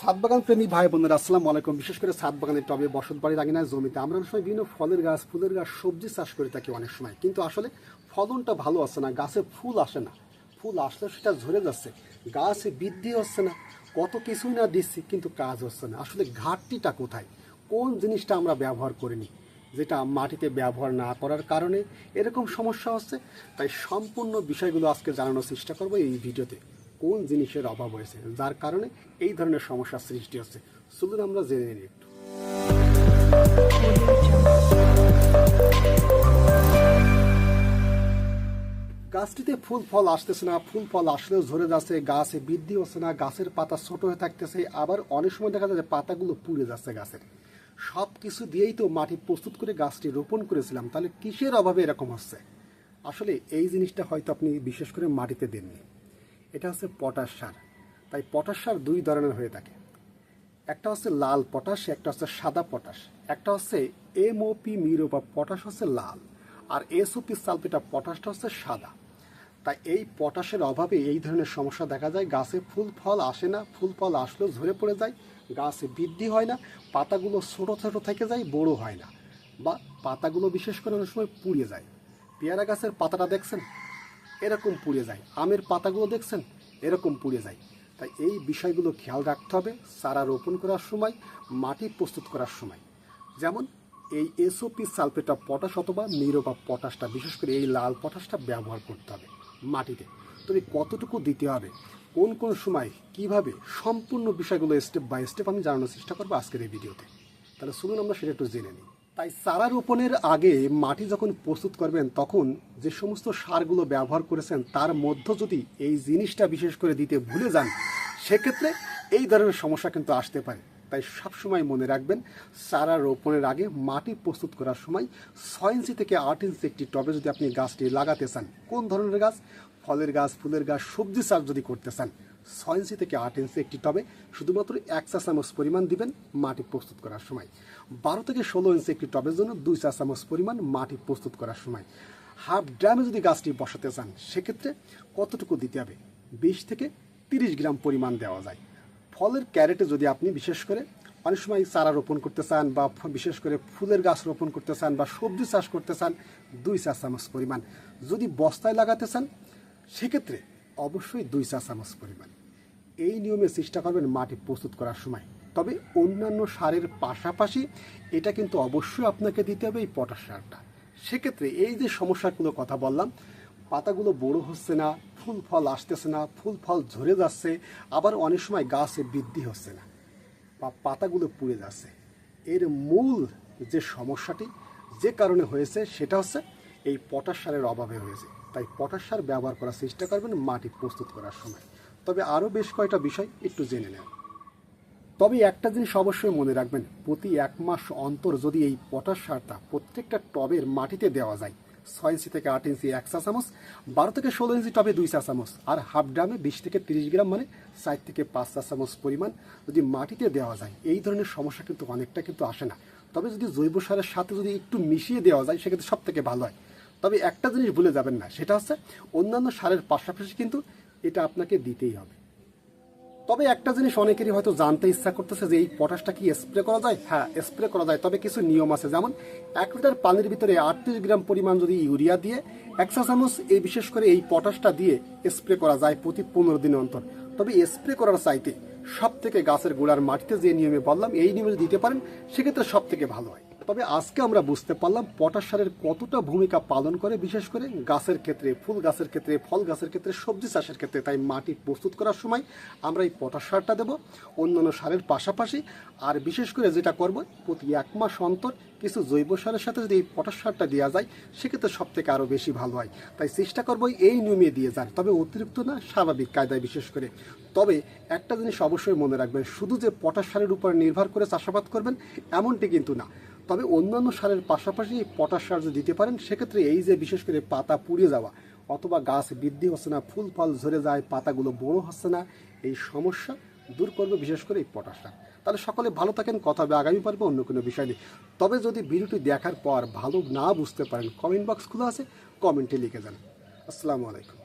ছাদ বাগান প্রেমী ভাই বোনেরা, আসসালামু আলাইকুম। বিশেষ করে ছাদ বাগানের টবে বসত বাড়ি রাঙিনা জমিতে আমরা অনেক সময় বিভিন্ন ফলের গাছ, ফুলের গাছ, সবজি চাষ করে থাকি অনেক সময়। কিন্তু আসলে ফলনটা ভালো আসে না, গাছে ফুল আসে না। ফুল আসলে সেটা ঝরে যাচ্ছে, গাছে বৃদ্ধি হচ্ছে না, কত কিছুই না দিচ্ছি, কিন্তু কাজ হচ্ছে না। আসলে ঘাটতিটা কোথায়? কোন জিনিসটা আমরা ব্যবহার করিনি, যেটা মাটিতে ব্যবহার না করার কারণে এরকম সমস্যা হচ্ছে? তাই সম্পূর্ণ বিষয়গুলো আজকে জানানোর চেষ্টা করব এই ভিডিওতে। কোন জিনিসের অভাব হয়েছে? যার কারণে এই ধরনের সমস্যার সৃষ্টি হচ্ছে। চলুন আমরা জেনে নিই একটু। গাছটিতে ফুল, ফল আসতেছে না। ফুল, ফল আসলেও ঝরে যাচ্ছে। গাছে বৃদ্ধি হচ্ছে না। গাছের পাতা ছোট হয়ে থাকতেছে। আবার অনেক সময় দেখা যায় যে পাতাগুলো পুড়ে যাচ্ছে গাছের। সব কিছু দিয়েই তো মাটি প্রস্তুত করে গাছটি রোপণ করেছিলাম। তাহলে কিসের অভাবে এরকম হচ্ছে? আসলে এই জিনিসটা হয়তো আপনি বিশেষ করে মাটিতে দেননি। এটা হচ্ছে পটাশ সার। তাই পটাশ সার দুই ধরনের হয়ে থাকে। একটা হচ্ছে লাল পটাশ, একটা হচ্ছে সাদা পটাশ। একটা হচ্ছে এমওপি মিরো বা পটাশ হচ্ছে লাল। আর এসওপি সালফেটা, পটাশটা হচ্ছে সাদা। তাই এই পটাশের অভাবে এই ধরনের সমস্যা দেখা যায়। গাছে ফুল ফল আসে না, ফুল ফল আসলেও ঝরে পড়ে যায়। গাছে বৃদ্ধি হয় না, পাতাগুলো ছোটো ছোটো থেকে যায়, বড় হয় না। বা পাতাগুলো বিশেষ করে অনেক সময় পুড়ে যায়। পেয়ারা গাছের পাতাটা দেখছেন? এরকম পুড়ে যায়। আমের পাতাগুলো দেখছেন? এরকম পুড়ে যায়। তাই এই বিষয়গুলো খেয়াল রাখতে হবে চারা রোপণ করার সময়, মাটি প্রস্তুত করার সময়। যেমন এই এসওপি সালফেট পটাশ অথবা নিরো বা পটাশটা, বিশেষ করে এই লাল পটাশটা ব্যবহার করতে হবে মাটিতে। তবে কতটুকু দিতে হবে? কোন কোন সময়, কীভাবে, সম্পূর্ণ বিষয়গুলো স্টেপ বাই স্টেপ আমি জানানোর চেষ্টা করব আজকের এই ভিডিওতে। তাহলে শুনুন আমরা সেটা একটু জেনে নিই। তাই চারা রোপণের আগে মাটি যখন প্রস্তুত করবেন, তখন যে সমস্ত সারগুলো ব্যবহার করেছেন, তার মধ্যে যদি এই জিনিসটা বিশেষ করে দিতে ভুলে যান, সেক্ষেত্রে এই ধরনের সমস্যা কিন্তু আসতে পারে। তাই সবসময় মনে রাখবেন, চারা রোপণের আগে মাটি প্রস্তুত করার সময় ছয় ইঞ্চি থেকে আট ইঞ্চি একটি টবে যদি আপনি গাছটি লাগাতে চান, কোন ধরনের গাছ? ফলের গাছ, ফুলের গাছ, সবজি চাষ যদি করতে চান ছয় ইঞ্চি থেকে আট ইঞ্চি একটি টবে শুধুমাত্র এক চা চামচ পরিমাণ দিবেন মাটি প্রস্তুত করার সময়। বারো থেকে ষোলো ইঞ্চি একটি টবের জন্য দুই চা চামচ পরিমাণ মাটি প্রস্তুত করার সময়। হাফ ড্রামে যদি গাছটি বসাতে চান, সেক্ষেত্রে কতটুকু দিতে হবে? বিশ থেকে তিরিশ গ্রাম পরিমাণ দেওয়া যায়। ফলের ক্যারেটে যদি আপনি বিশেষ করে অনেক সময় চারা রোপণ করতে চান বা বিশেষ করে ফুলের গাছ রোপণ করতে চান বা সবজি চাষ করতে চান, দুই চা চামচ পরিমাণ। যদি বস্তায় লাগাতে চান, সেক্ষেত্রে অবশ্যই দুই চা চামচ পরিমাণ এই নিয়মে চেষ্টা করবেন মাটি প্রস্তুত করার সময়। তবে অন্যান্য সারের পাশাপাশি এটা কিন্তু অবশ্যই আপনাকে দিতে হবে এই পটাশ সারটা। সেক্ষেত্রে এই যে সমস্যাগুলো কথা বললাম, পাতাগুলো বড় হচ্ছে না, ফুল ফল আসতেছে না, ফুল ফল ঝরে যাচ্ছে, আবার অনেক সময় গাছে বৃদ্ধি হচ্ছে না, বা পাতাগুলো পুড়ে যাচ্ছে। এর মূল যে সমস্যাটি, যে কারণে হয়েছে, সেটা হচ্ছে এই পটাশ সারের অভাবে হয়েছে। তাই পটাশ সার ব্যবহার করার চেষ্টা করবেন মাটি প্রস্তুত করার সময়। তবে আরও বেশ কয়টা বিষয় একটু জেনে নেন। তবে একটা জিনিস অবশ্যই মনে রাখবেন, প্রতি এক মাস অন্তর যদি এই পটাশ সারটা প্রত্যেকটা টবের মাটিতে দেওয়া যায়, ছয় ইঞ্চি থেকে আট ইঞ্চি এক চা চামচ, বারো থেকে ষোলো ইঞ্চি টবে দুই চা চামচ, আর হাফ ড্রামে বিশ থেকে তিরিশ গ্রাম মানে চার থেকে পাঁচ চা চামচ পরিমাণ যদি মাটিতে দেওয়া যায়, এই ধরনের সমস্যা কিন্তু অনেকটা কিন্তু আসে না। তবে যদি জৈব সারের সাথে যদি একটু মিশিয়ে দেওয়া যায়, সেক্ষেত্রে সব থেকে ভালো হয়। তবে একটা জিনিস ভুলে যাবেন না, সেটা হচ্ছে অন্যান্য সারের পাশাপাশি কিন্তু এটা আপনাকে দিতেই হবে। তবে একটা জিনিস অনেকেরই হয়তো জানতে ইচ্ছা করতেছে যে এই পটাশটা কি স্প্রে করা যায়? হ্যাঁ স্প্রে করা যায়, তবে কিছু নিয়ম আছে। যেমন এক লিটার পানির ভিতরে আটত্রিশ গ্রাম পরিমাণ যদি ইউরিয়া দিয়ে একশো চামচ এই বিশেষ করে এই পটাশটা দিয়ে স্প্রে করা যায় প্রতি পনেরো দিন অন্তর। তবে স্প্রে করার চাইতে সব থেকে গাছের গোড়ার মাটিতে যে নিয়মে বললাম, এই নিয়মে দিতে পারেন, সেক্ষেত্রে সব থেকে ভালো হয়। তবে আজকে আমরা বুঝতে পারলাম পটাশ সারের কতটা ভূমিকা পালন করে, বিশেষ করে গাছের ক্ষেত্রে, ফুল গাছের ক্ষেত্রে, ফল গাছের ক্ষেত্রে, সবজি চাষের ক্ষেত্রে। তাই মাটি প্রস্তুত করার সময় আমরা এই পটাশ সারটা দেবো অন্যান্য সারের পাশাপাশি। আর বিশেষ করে যেটা করব, প্রতি এক মাস অন্তর কিছু জৈব সারের সাথে যদি এই পটাশ সারটা দেওয়া যায়, সেক্ষেত্রে সব থেকে আরও বেশি ভালো হয়। তাই চেষ্টা করব এই নিয়মে দিয়ে যান তবে অতিরিক্ত না, স্বাভাবিক কায়দায় বিশেষ করে। তবে একটা জিনিস অবশ্যই মনে রাখবেন, শুধু যে পটাশ সারের উপর নির্ভর করে চাষাবাদ করবেন, এমনটি কিন্তু না। তবে অন্যান্য সারের পাশাপাশি পটাশ সার যদি দিতে পারেন, সেক্ষেত্রে এই যে বিশেষ করে পাতা পুড়ে যাওয়া অথবা গাছ বৃদ্ধি হচ্ছে না, ফুল ফল ঝরে যায়, পাতাগুলো বড় হচ্ছে না, এই সমস্যা দূর করবে বিশেষ করে এই পটাশ সার। তাহলে সকলে ভালো থাকেন, কথা হবে আগামী পর্বে অন্য কোনো বিষয় নেই তবে যদি ভিডিওটি দেখার পর ভালো না বুঝতে পারেন কমেন্ট বক্স খোলা আছে কমেন্টে লিখে যান। আসসালামু আলাইকুম।